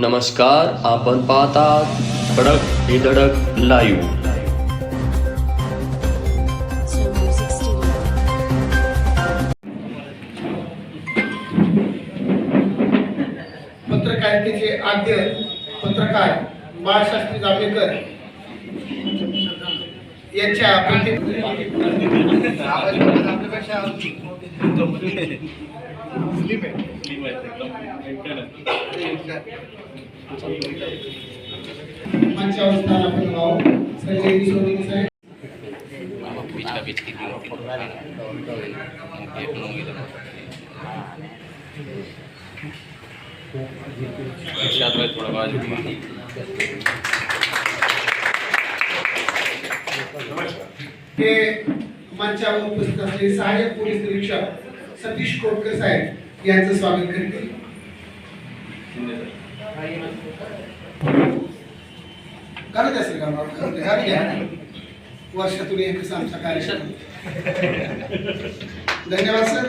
नमस्कार आपण पाहतात धडक ही धडक लाईव्ह पत्रकारितेचे आद्य पत्रकार बाळशास्त्री जांभेकर यांच्या प्रति मंचावर स्थान आपण भाऊ संजय सोनी साहेब हे मंचावर उपस्थित असलेले सहाय्यक पोलीस निरीक्षक सतीश कोटकर साहेब यांचं स्वागत करतील करत असेल का? करते. वर्षातून एकच आमचा कार्यक्रम. धन्यवाद सर.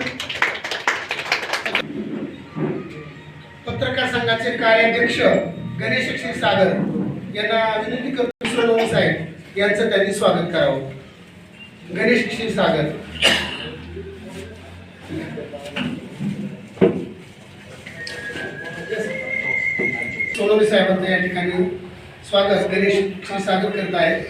पत्रकार संघाचे कार्याध्यक्ष गणेश क्षीरसागर यांना विनंती करतो साहेब यांचं त्यांनी स्वागत करावं. गणेश क्षीरसागर सोनवणे साहेबांचं या ठिकाणी स्वागत गणेश स्वागत करत आहेत.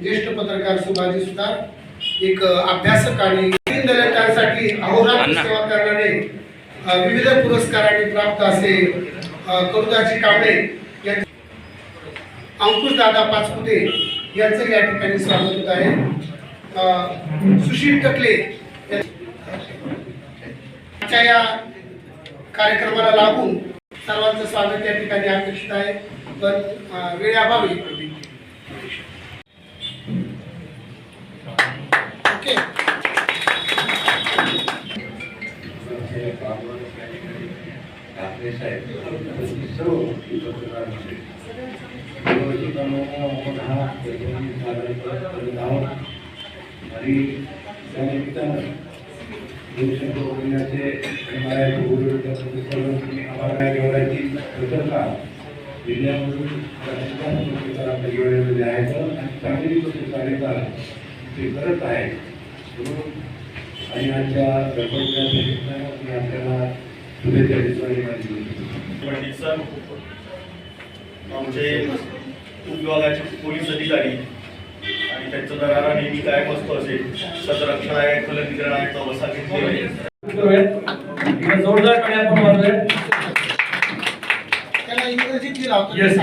ज्येष्ठ पत्रकार सुभाजी सुतार एक अभ्यासक आणि दलितांसाठी अहोरात्र सेवा करणारे विविध पुरस्कारांनी प्राप्त असे करुदाजी कांबळे यांचे अंकुश दादा पाचपुते यांचं या ठिकाणी स्वागत होत आहे. सुशील टकले आजच्या या कार्यक्रमाला लागून सर्वांचं स्वागत या ठिकाणी अपेक्षित आहे. पण वेळेअभावी ओके. ठाकरे साहेब सर्व पत्रकार हा त्याच्यामध्ये सादर करत आहोत आणि त्यानिमित्तानं लोकसंख्या आणि मराठी जिल्ह्यामधून आहेत आणि चांगली पत्रकारिता ते करत आहेत म्हणून आणि आजच्या गणपतीच्या निमित्तानं मी आपल्याला माझी विनंती. पंडित सर आमचे उपविभागाचे पोलीस अधिकारी आणि त्यांचा दरारा नेहमी कायम असतो असेल सतरक्षण आहे फलकीकरण आहे घेतलेला इकडे जोरदार आपण होतं.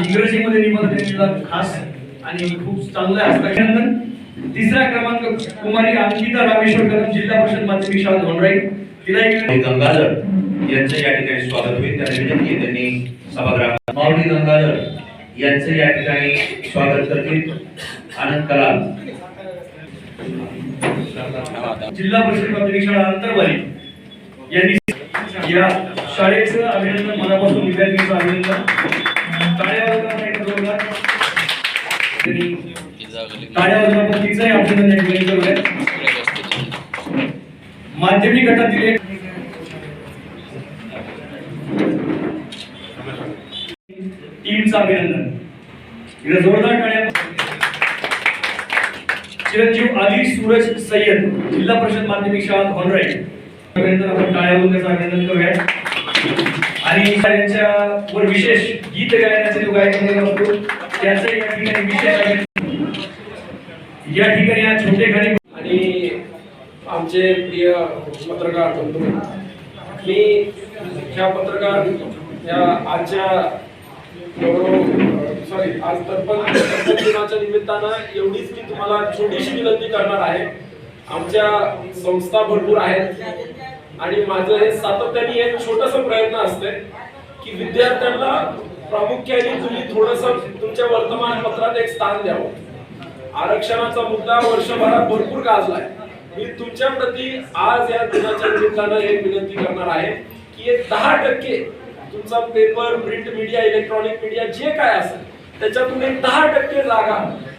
इंग्रजीमध्ये निबंध दिलेला खास आणि खूप चांगलं हस्ताक्षर तिसरा क्रमांक कुमारी अंकिता रामेश्वर कदम जिल्हा परिषद माध्यमिक शाळा धोंडराई. तिला गंगाधर. यांचं या ठिकाणी स्वागत होईल. त्यांना विनंती आहे त्यांनी सभागृहात माऊली गंगाधर यांचं या ठिकाणी स्वागत करतील. आनंद कलाल जिल्हा परिषद प्राथमिक शाळा अंतरवाली यांनी या शाळेचं अभिनंदन मनापासून विद्यार्थ्यांचं अभिनंदन. टाळ्या अभिनंदन माध्यमिक गटातील एक टीमचं अभिनंदन. इथं जोरदार टाळ्या. चिरंजीव अली सूरज सय्यद जिल्हा परिषद माध्यमिक शाळा धोंडराई अभिनंदन आपण टाळ्या त्याचं अभिनंदन करूया. आणि यांच्या वर विशेष गीत गायनाचा जो गायक असतो त्याचं या ठिकाणी विशेष या ठिकाणी या छोटे घरी आणि आमचे प्रिय पत्रकार मी ह्या पत्रकार या आजच्या सॉरी आज दर्पण दिनाच्या निमित्तानं एवढीच मी तुम्हाला छोटीशी विनंती करणार आहे. आमच्या संस्था भरपूर आहेत आणि माझं हे सातत्याने एक छोटस प्रयत्न असते की विद्यार्थ्यांना प्रामुख्याने तुम्ही थोडस तुमच्या वर्तमानपत्रात एक स्थान द्यावं. आरक्षणाचा मुद्दा वर्षभरात भरपूर गाजलाय. मी तुमच्या प्रती आज या दिनाच्या निमित्तानं एक विनंती करणार आहे की एक दहा टक्के तुमचा paper print media electronic media जे काय असेल त्याच्यातून एक दहा टक्के जागा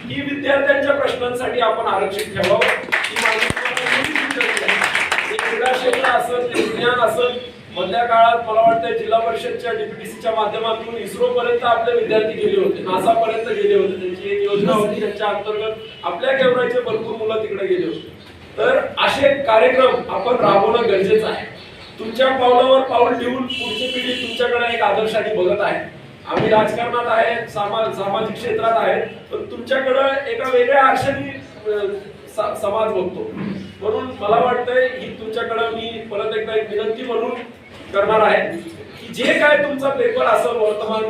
ही विद्यार्थ्यांच्या प्रश्नांसाठी आपण आरक्षित ठेवावं. ही माझी क्रीडा क्षेत्र असेल ते विज्ञान असेल मधल्या काळात मला वाटतं जिल्हा परिषदच्या डीपीटीसीच्या माध्यमातून इस्रो पर्यंत आपले विद्यार्थी गेले होते नासा पर्यंत गेले होते. त्यांची एक योजना होती त्यांच्या अंतर्गत आपल्या गेवराचे भरपूर मुलं तिकडे गेले होते. तर असे कार्यक्रम आपण राबवणं गरजेचं आहे. तुमच्या पावलावर पाऊल ठेवून पुढची पिढी तुमच्याकडे एक आदर्शाने बघत आहे. आम्ही राजकारणात आहे सामा- सामाजिक क्षेत्रात आहे पण तुमच्याकडं एका वेगळ्या आरशाने समाज बघतो. म्हणून मला वाटतंय ही तुमच्याकडं मी परत एकदा एक विनंती म्हणून करणार आहे की जे काय तुमचा पेपर असं वर्तमान